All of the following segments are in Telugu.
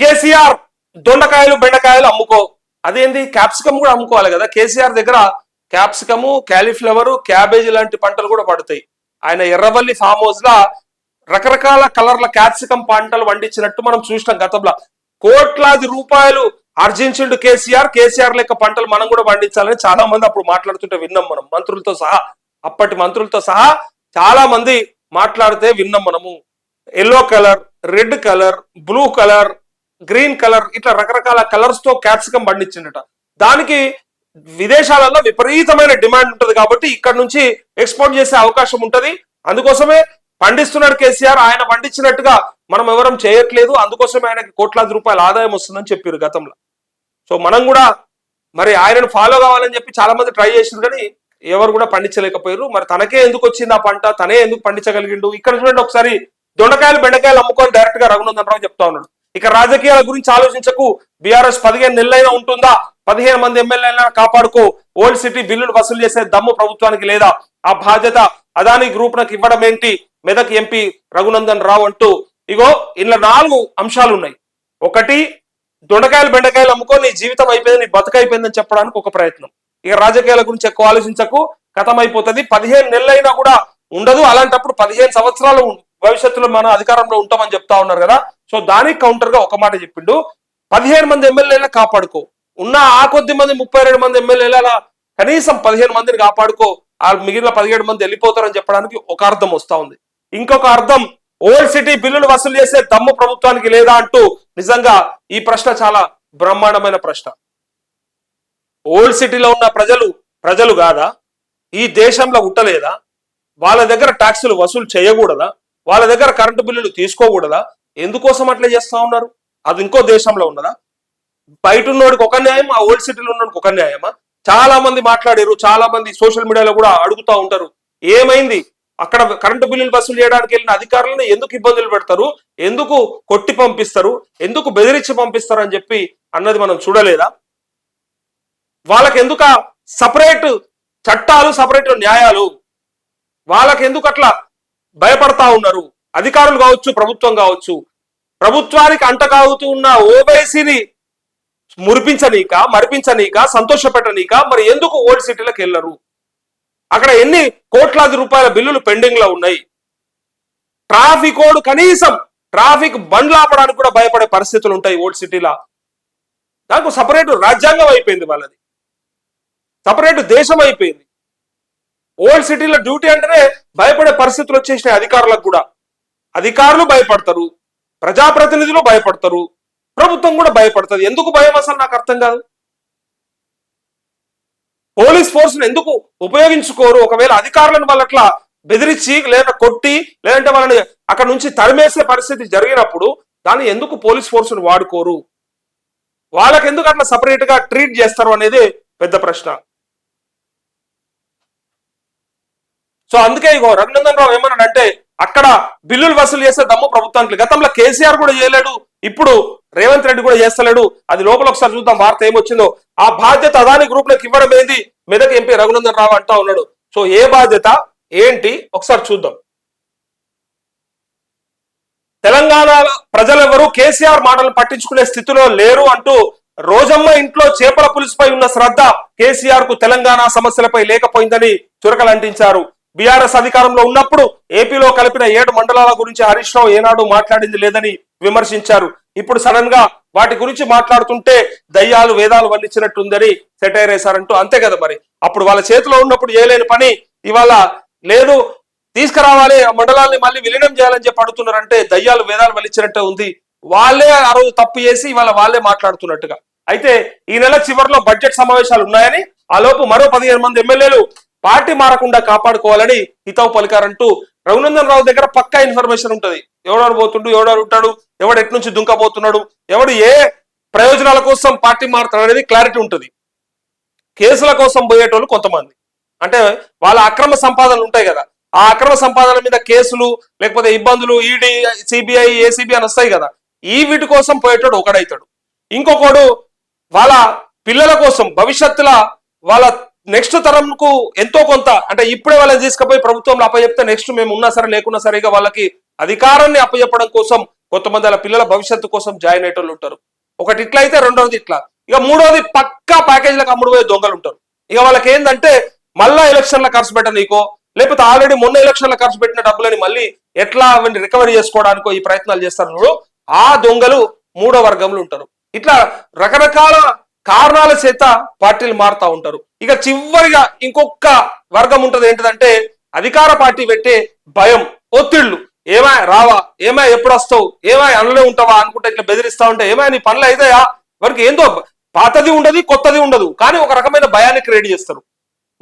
కేసీఆర్ దొండకాయలు బెండకాయలు అమ్ముకో. అదేంది? క్యాప్సికమ్ కూడా అమ్ముకోవాలి కదా. కేసీఆర్ దగ్గర క్యాప్సికము క్యాలీఫ్లవరు క్యాబేజీ లాంటి పంటలు కూడా పడతాయి. ఆయన ఎర్రవల్లి ఫామ్ హౌస్ లా రకరకాల కలర్ల క్యాప్సికం పంటలు పండించినట్టు మనం చూసినాం గతంలో. కోట్లాది రూపాయలు ఆర్జించిండు కేసీఆర్. కేసీఆర్ లెక్క పంటలు మనం కూడా పండించాలని చాలా మంది అప్పుడు మాట్లాడుతుంటే విన్నాం మనం. మంత్రులతో సహా అప్పటి మంత్రులతో సహా చాలా మంది మాట్లాడితే విన్నాం మనము. Yellow colour red colour blue colour green colour ఇట్లా రకరకాల కలర్స్తో క్యాప్సికం పండించిండట. దానికి విదేశాలలో విపరీతమైన డిమాండ్ ఉంటది కాబట్టి ఇక్కడ నుంచి ఎక్స్పోర్ట్ చేసే అవకాశం ఉంటది. అందుకోసమే పండిస్తున్నాడు కేసీఆర్ ఆయన పండించినట్టుగా మనం ఎవరం చేయట్లేదు. అందుకోసమే ఆయనకి కోట్లాది రూపాయల ఆదాయం వస్తుందని చెప్పారు గతంలో. సో మనం కూడా మరి ఆయనను ఫాలో కావాలని చెప్పి చాలా మంది ట్రై చేసిండ్రు కానీ ఎవరు కూడా పండించలేకపోయారు మరి తనకే ఎందుకు వచ్చింది ఆ పంట? తనే ఎందుకు పండించగలిగిండు? ఇక్కడ చూడండి ఒకసారి దొండకాయలు బెండకాయలు అమ్ముకొని డైరెక్ట్గా రఘునందన్ రావు చెప్తా ఉన్నాడు. ఇక రాజకీయాల గురించి ఆలోచించకు. బీఆర్ఎస్ పదిహేను నెలలైనా ఉంటుందా? పదిహేను మంది ఎమ్మెల్యేలైనా కాపాడుకో. ఓల్డ్ సిటీ బిల్లులు వసూలు చేసే దమ్ము ప్రభుత్వానికి లేదా? ఆ బాధ్యత అదాని గ్రూప్ నాకు ఇవ్వడం ఏంటి? మెదక్ ఎంపీ రఘునందన్ రావు అంటూ. ఇగో ఇందులో నాలుగు అంశాలు ఉన్నాయి. ఒకటి దొండకాయలు బెండకాయలు అమ్ముకో నీ జీవితం అయిపోయింది నీ బతుకైపోయిందని చెప్పడానికి ఒక ప్రయత్నం. ఇక రాజకీయాల గురించి ఎక్కువ ఆలోచించకు. కథమైపోతుంది. అయిపోతుంది పదిహేను నెలలైనా కూడా ఉండదు. అలాంటప్పుడు పదిహేను సంవత్సరాలు భవిష్యత్తులో మన అధికారంలో ఉంటామని చెప్తా ఉన్నారు కదా. సో దానికి కౌంటర్గా ఒక మాట చెప్పిండు. పదిహేను మంది ఎమ్మెల్యేల కాపాడుకో. ఉన్న ఆ కొద్ది మంది ముప్పై రెండు మంది ఎమ్మెల్యేల కనీసం పదిహేను మందిని కాపాడుకో. ఆ మిగిలిన పదిహేడు మంది వెళ్ళిపోతారని చెప్పడానికి ఒక అర్థం వస్తా ఉంది. ఇంకొక అర్థం ఓల్డ్ సిటీ బిల్లులు వసూలు చేసే దమ్ము ప్రభుత్వానికి లేదా అంటూ నిజంగా ఈ ప్రశ్న చాలా బ్రహ్మాండమైన ప్రశ్న. ఓల్డ్ సిటీలో ఉన్న ప్రజలు ప్రజలు కాదా? ఈ దేశంలో ఉట్టలేదా వాళ్ళ దగ్గర ట్యాక్సులు వసూలు చేయకూడదా? వాళ్ళ దగ్గర కరెంటు బిల్లులు తీసుకోకూడదా? ఎందుకోసం అట్లా చేస్తా ఉన్నారు? అది ఇంకో దేశంలో ఉన్నదా? బయట ఉన్నోడికి ఒక న్యాయం ఆ ఓల్డ్ సిటీలో ఉన్నోడికి ఒక న్యాయమా? చాలా మంది మాట్లాడారు చాలా మంది సోషల్ మీడియాలో కూడా అడుగుతా ఉంటారు. ఏమైంది? అక్కడ కరెంటు బిల్లులు వసూలు చేయడానికి వెళ్ళిన అధికారులను ఎందుకు ఇబ్బందులు పెడతారు? ఎందుకు కొట్టి పంపిస్తారు? ఎందుకు బెదిరించి పంపిస్తారు అని చెప్పి అన్నది మనం చూడలేదా? వాళ్ళకి ఎందుకు సపరేట్ చట్టాలు సపరేట్ న్యాయాలు? వాళ్ళకి ఎందుకు అట్లా భయపడతా ఉన్నారు? అధికారులు కావచ్చు ప్రభుత్వం కావచ్చు ప్రభుత్వానికి అంటకాగుతూ ఉన్న ఓబైసీని మురిపించనీక మరిపించనీక సంతోషపెట్టనీక మరి ఎందుకు ఓల్డ్ సిటీలకు వెళ్ళరు? అక్కడ ఎన్ని కోట్లాది రూపాయల బిల్లులు పెండింగ్లో ఉన్నాయి? ట్రాఫిక్ ఓడు కనీసం ట్రాఫిక్ బండ్లు ఆపడానికి కూడా భయపడే పరిస్థితులు ఉంటాయి ఓల్డ్ సిటీలో. దానికి సపరేట్ రాజ్యాంగం అయిపోయింది వాళ్ళది. సపరేట్ దేశం అయిపోయింది. ఓల్డ్ సిటీలో డ్యూటీ అంటేనే భయపడే పరిస్థితులు వచ్చేసినాయి అధికారులకు కూడా. అధికారులు భయపడతారు. ప్రజాప్రతినిధులు భయపడతారు. ప్రభుత్వం కూడా భయపడుతుంది. ఎందుకు భయం అసలు? నాకు అర్థం కాదు. పోలీస్ ఫోర్స్ ఎందుకు ఉపయోగించుకోరు? ఒకవేళ అధికారులను వాళ్ళట్లా బెదిరించి లేదా కొట్టి లేదంటే వాళ్ళని అక్కడ నుంచి తరిమేసే పరిస్థితి జరిగినప్పుడు దాన్ని ఎందుకు పోలీస్ ఫోర్స్ వాడుకోరు? వాళ్ళకి ఎందుకు అట్లా సపరేట్గా ట్రీట్ చేస్తారు అనేది పెద్ద ప్రశ్న. సో అందుకే ఇగో రఘునందన్ రావు ఏమన్నాడంటే అక్కడ బిల్లులు వసూలు చేసే దమ్ము ప్రభుత్వానికి గతంలో కేసీఆర్ కూడా చేయలేడు ఇప్పుడు రేవంత్ రెడ్డి కూడా చేస్తలేడు. అది లోపల ఒకసారి చూద్దాం వార్త ఏమొచ్చిందో. ఆ బాధ్యత అదాని గ్రూప్లకు ఇవ్వడం ఏంది? మెదక్ ఎంపీ రఘునందన్ రావు అంటా ఉన్నాడు. సో ఏ బాధ్యత ఏంటి? ఒకసారి చూద్దాం. తెలంగాణ ప్రజలెవరూ కేసీఆర్ మాటలు పట్టించుకునే స్థితిలో లేరు అంటూ రోజమ్మ ఇంట్లో చేపల పులుసుపై ఉన్న శ్రద్ధ కేసీఆర్కు తెలంగాణ సమస్యలపై లేకపోయిందని చురకలు అంటించారు బీఆర్ఎస్ అధికారంలో ఉన్నప్పుడు ఏపీలో కలిపిన ఏడు మండలాల గురించి హరీష్ రావు ఏనాడు మాట్లాడింది లేదని విమర్శించారు. ఇప్పుడు సడన్గా వాటి గురించి మాట్లాడుతుంటే దయ్యాలు వేదాలు వల్లించినట్టుందని సెటైర్ వేశారంటూ అంతే కదా మరి. అప్పుడు వాళ్ళ చేతిలో ఉన్నప్పుడు చేయలేని పని ఇవాళ లేదు తీసుకురావాలి ఆ మండలాన్ని మళ్ళీ విలీనం చేయాలని చెప్పి అడుగుతున్నారంటే దయ్యాలు వేదాలు వలిచ్చినట్టే ఉంది. వాళ్ళే ఆ రోజు తప్పు చేసి ఇవాళ వాళ్ళే మాట్లాడుతున్నట్టుగా. అయితే ఈ నెల చివరిలో బడ్జెట్ సమావేశాలు ఉన్నాయని ఆ లోపు మరో పదిహేను మంది ఎమ్మెల్యేలు పార్టీ మారకుండా కాపాడుకోవాలని హితవు పలికారంటూ రఘునందన్ రావు దగ్గర పక్కా ఇన్ఫర్మేషన్ ఉంటుంది. ఎవడారు పోతుండు ఎవడారు ఉంటాడు ఎవడు ఎటు నుంచి దుంకబోతున్నాడు ఎవడు ఏ ప్రయోజనాల కోసం పార్టీ మారుతాడు అనేది క్లారిటీ ఉంటుంది. కేసుల కోసం పోయేటోళ్ళు కొంతమంది. అంటే వాళ్ళ అక్రమ సంపాదనలు ఉంటాయి కదా ఆ అక్రమ సంపాదన మీద కేసులు లేకపోతే ఇబ్బందులు ఈడీ సిబిఐ ఏసీబీ అని వస్తాయి కదా ఈ వీటి కోసం పోయేటోడు ఒకడైతాడు. ఇంకొకడు వాళ్ళ పిల్లల కోసం భవిష్యత్తులో వాళ్ళ నెక్స్ట్ తరంకు ఎంతో కొంత అంటే ఇప్పుడే వాళ్ళని తీసుకుపోయి ప్రభుత్వంలో అప్పచెప్తే నెక్స్ట్ మేము ఉన్నా సరే లేకున్నా సరే ఇక వాళ్ళకి అధికారాన్ని అప్పచెప్పడం కోసం కొంతమంది వాళ్ళ పిల్లల భవిష్యత్తు కోసం జాయిన్ అయ్యేటోళ్ళు ఉంటారు. ఒకటి ఇట్లా అయితే రెండవది ఇట్లా. ఇక మూడవది పక్కా ప్యాకేజీలకు అమ్ముడు పోయే దొంగలు ఉంటారు. ఇక వాళ్ళకి ఏంటంటే మళ్ళా ఎలక్షన్ల ఖర్చు పెట్ట నీకో లేకపోతే ఆల్రెడీ మొన్న ఎలక్షన్ల ఖర్చు పెట్టిన డబ్బులని మళ్ళీ ఎట్లా అవన్నీ రికవరీ చేసుకోవడానికో ఈ ప్రయత్నాలు చేస్తారు ఆ దొంగలు మూడో వర్గంలో ఉంటారు. ఇట్లా రకరకాల కారణాల చేత పార్టీలు మారుతా ఉంటారు. ఇక చివరిగా ఇంకొక వర్గం ఉంటది ఏంటిదంటే అధికార పార్టీ పెట్టే భయం ఒత్తిళ్ళు ఏమా రావా? ఏమా ఎప్పుడు వస్తావు? ఏమా అందులో ఉంటావా? అనుకుంటే ఇట్లా బెదిరిస్తా ఉంటే ఏమా నీ పనులు అయితాయా? వారికి ఏందో పాతది ఉండదు కొత్తది ఉండదు. కానీ ఒక రకమైన భయాన్ని క్రియేట్ చేస్తారు.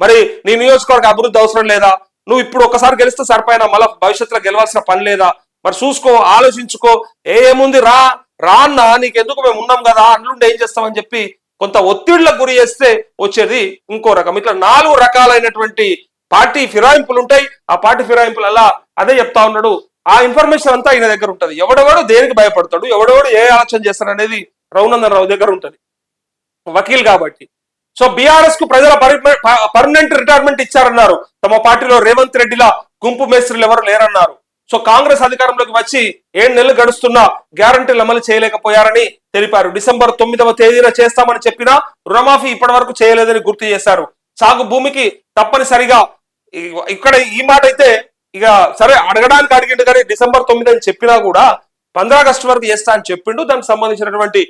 మరి నీ నియోజకవర్గ అభివృద్ధి అవసరం లేదా? నువ్వు ఇప్పుడు ఒకసారి గెలిస్తే సరిపోయినా మళ్ళీ భవిష్యత్తులో గెలవాల్సిన పని లేదా? మరి చూసుకో ఆలోచించుకో. ఏముంది? రా రా అన్న నీకెందుకు మేము ఉన్నాం కదా? అన్నుండి ఏం చేస్తామని చెప్పి కొంత ఒత్తిళ్ళకు గురి చేస్తే వచ్చేది ఇంకో రకం. ఇట్లా నాలుగు రకాలైనటువంటి పార్టీ ఫిరాయింపులు ఉంటాయి. ఆ పార్టీ ఫిరాయింపులు అలా అదే చెప్తా ఉన్నాడు. ఆ ఇన్ఫర్మేషన్ అంతా ఆయన దగ్గర ఉంటుంది. ఎవడెవడు దేనికి భయపడతాడు? ఎవడెవడు ఏ ఆలోచన చేస్తాడు అనేది రఘునందన్ రావు దగ్గర ఉంటుంది. వకీల్ కాబట్టి. సో బీఆర్ఎస్కు ప్రజల పర్మనెంట్ రిటైర్మెంట్ ఇచ్చారన్నారు. తమ పార్టీలో రేవంత్ రెడ్డిలా గుంపు మేస్త్రులు ఎవరు లేరన్నారు. సో కాంగ్రెస్ అధికారంలోకి వచ్చి ఏడు నెలలు గడుస్తున్నా గ్యారంటీలు అమలు చేయలేకపోయారని తెలిపారు. డిసెంబర్ తొమ్మిదవ తేదీన చేస్తామని చెప్పినా రుణమాఫీ ఇప్పటి వరకు చేయలేదని గుర్తు చేశారు. సాగు భూమికి తప్పనిసరిగా ఇక్కడ ఈ మాట అయితే ఇక సరే అడగడానికి అడిగిండు కానీ డిసెంబర్ తొమ్మిది అని చెప్పినా కూడా పంద్రా ఆగస్టు వరకు చేస్తా అని చెప్పిండు. దానికి సంబంధించినటువంటి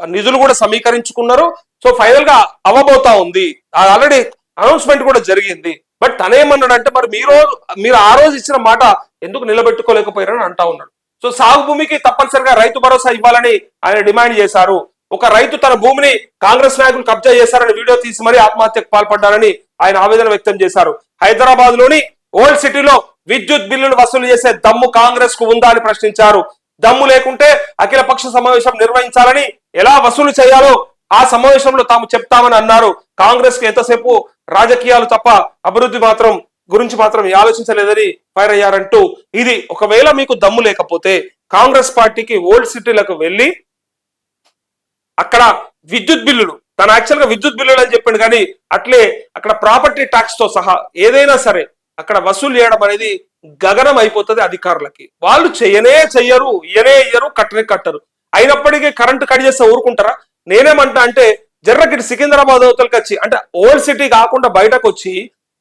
నిధులు కూడా సమీకరించుకున్నారు. సో ఫైనల్గా అవ్వబోతా ఉంది. ఆల్రెడీ అనౌన్స్మెంట్ కూడా జరిగింది. బట్ తనేమన్నాడంటే మరి మీరు మీరు ఆ రోజు ఇచ్చిన మాట ఎందుకు నిలబెట్టుకోలేకపోయారని అంటా ఉన్నాడు. సో సాగు భూమికి తప్పనిసరిగా రైతు భరోసా ఇవ్వాలని ఆయన డిమాండ్ చేశారు. ఒక రైతు తన భూమిని కాంగ్రెస్ నాయకులు కబ్జా చేశారని వీడియో తీసి మరీ ఆత్మహత్యకు పాల్పడ్డారని ఆయన ఆవేదన వ్యక్తం చేశారు. హైదరాబాద్లోని ఓల్డ్ సిటీలో విద్యుత్ బిల్లులు వసూలు చేసే దమ్ము కాంగ్రెస్కు ఉందా అని ప్రశ్నించారు. దమ్ము లేకుంటే అఖిల పక్ష సమావేశం నిర్వహించాలని ఎలా వసూలు చేయాలో ఆ సమావేశంలో తాము చెప్తామని అన్నారు. కాంగ్రెస్కు ఎంతసేపు రాజకీయాలు తప్ప అభివృద్ధి మాత్రం గురించి మాత్రం ఆలోచించలేదని ఫైర్ అయ్యారంటూ ఇది ఒకవేళ మీకు దమ్ము లేకపోతే కాంగ్రెస్ పార్టీకి ఓల్డ్ సిటీలకు వెళ్ళి అక్కడ విద్యుత్ బిల్లులు తన యాక్చువల్గా విద్యుత్ బిల్లులు అని చెప్పిండు కానీ అట్లే అక్కడ ప్రాపర్టీ ట్యాక్స్తో సహా ఏదైనా సరే అక్కడ వసూలు చేయడం అనేది గగనం అయిపోతుంది అధికారులకి. వాళ్ళు చేయనే చెయ్యరు ఇయనే ఇయ్యరు కట్టనే కట్టరు. అయినప్పటికీ కరెంటు కట్ చేస్తే ఊరుకుంటారా? నేనేమంటా అంటే జర్రకి సికింద్రాబాద్ అవతలకి వచ్చి అంటే ఓల్డ్ సిటీ కాకుండా బయటకు వచ్చి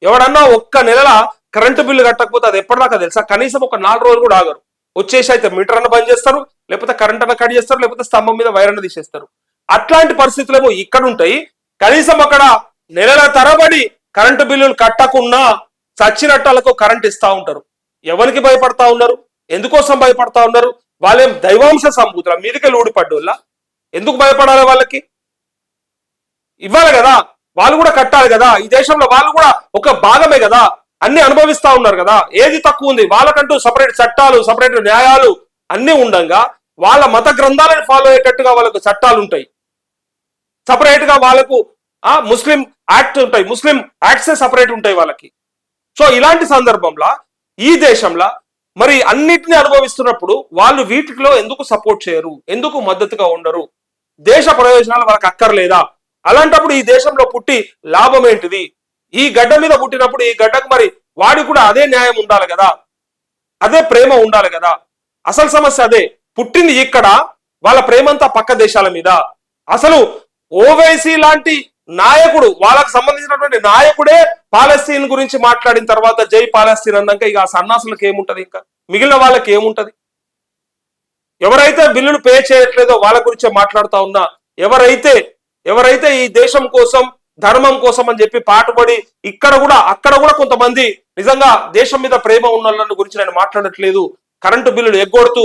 ఎవడన్నా ఒక్క నెలల కరెంటు బిల్లు కట్టకపోతే అది ఎప్పటిదాకా తెలుసా? కనీసం ఒక నాలుగు రోజులు కూడా ఆగరు. వచ్చేసి అయితే మీటర్ అన్న బంద్ చేస్తారు లేకపోతే కరెంట్ అన్న కట్ చేస్తారు లేకపోతే స్తంభం మీద వైర్ అన్న తీసేస్తారు. అట్లాంటి పరిస్థితులేమో ఇక్కడ ఉంటాయి కనీసం అక్కడ నెలల తరబడి కరెంటు బిల్లులు కట్టకుండా చచ్చినట్టాలకు కరెంట్ ఇస్తా ఉంటారు. ఎవరికి భయపడతా ఉన్నారు? ఎందుకోసం భయపడతా ఉన్నారు? వాళ్ళేం దైవాంశ సంభూతుల? మీదకెళ్ళి ఊడిపడ్డోళ్ళ? ఎందుకు భయపడాలి వాళ్ళకి? ఇవ్వాలి కదా. వాళ్ళు కూడా కట్టాలి కదా. ఈ దేశంలో వాళ్ళు కూడా ఒక భాగమే కదా. అన్ని అనుభవిస్తా ఉన్నారు కదా. ఏది తక్కువ ఉంది? వాళ్ళకంటూ సపరేట్ చట్టాలు సపరేట్ న్యాయాలు అన్ని ఉండంగా వాళ్ళ మత గ్రంథాలను ఫాలో అయ్యేటట్టుగా వాళ్ళకు చట్టాలు ఉంటాయి. సపరేట్గా వాళ్ళకు ఆ ముస్లిం యాక్ట్ ఉంటాయి. ముస్లిం యాక్ట్సే సపరేట్ ఉంటాయి వాళ్ళకి. సో ఇలాంటి సందర్భంలో ఈ దేశంలో మరి అన్నిటిని అనుభవిస్తున్నప్పుడు వాళ్ళు వీటిలో ఎందుకు సపోర్ట్ చేయరు? ఎందుకు మద్దతుగా ఉండరు? దేశ ప్రయోజనాలు వాళ్ళకి అక్కర్లేదా? అలాంటప్పుడు ఈ దేశంలో పుట్టి లాభం ఏంటిది? ఈ గడ్డ మీద పుట్టినప్పుడు ఈ గడ్డకు మరి వాడి కూడా అదే న్యాయం ఉండాలి కదా? అదే ప్రేమ ఉండాలి కదా? అసలు సమస్య అదే. పుట్టింది ఇక్కడ వాళ్ళ ప్రేమంతా పక్క దేశాల మీద. అసలు ఓవైసీ లాంటి నాయకుడు వాళ్ళకు సంబంధించినటువంటి నాయకుడే పాలస్తీన్ గురించి మాట్లాడిన తర్వాత జై పాలస్తీన్ అన్నాక ఇక ఆ సన్నాసులకు ఏముంటది ఇంకా? మిగిలిన వాళ్ళకి ఏముంటది? ఎవరైతే బిల్లులు పే చేయట్లేదో వాళ్ళ గురించే మాట్లాడుతా ఉన్నా ఎవరైతే ఎవరైతే ఈ దేశం కోసం ధర్మం కోసం అని చెప్పి పాటుపడి ఇక్కడ కూడా అక్కడ కూడా కొంతమంది నిజంగా దేశం మీద ప్రేమ ఉన్న వాళ్ళని గురించి నేను మాట్లాడట్లేదు. కరెంటు బిల్లులు ఎగ్గొడుతూ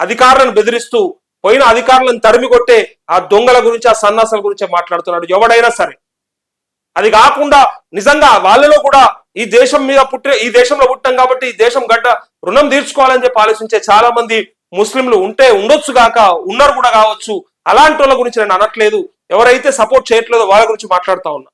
అధికారులను బెదిరిస్తూ పోయిన అధికారులను తరిమి కొట్టే ఆ దొంగల గురించి ఆ సన్నాసాల గురించి మాట్లాడుతున్నాడు. ఎవడైనా సరే. అది కాకుండా నిజంగా వాళ్ళలో కూడా ఈ దేశం మీద పుట్టిన ఈ దేశంలో పుట్టాం కాబట్టి ఈ దేశం గడ్డ రుణం తీర్చుకోవాలని చెప్పి ఆలోచించే చాలా మంది ముస్లింలు ఉంటే ఉండొచ్చు గాక ఉన్నారు కూడా కావచ్చు. అలాంటి వాళ్ళ గురించి నేను అనట్లేదు. ఎవరైతే సపోర్ట్ చేయట్లేదో వాళ్ళ గురించి మాట్లాడుతూ ఉన్నా.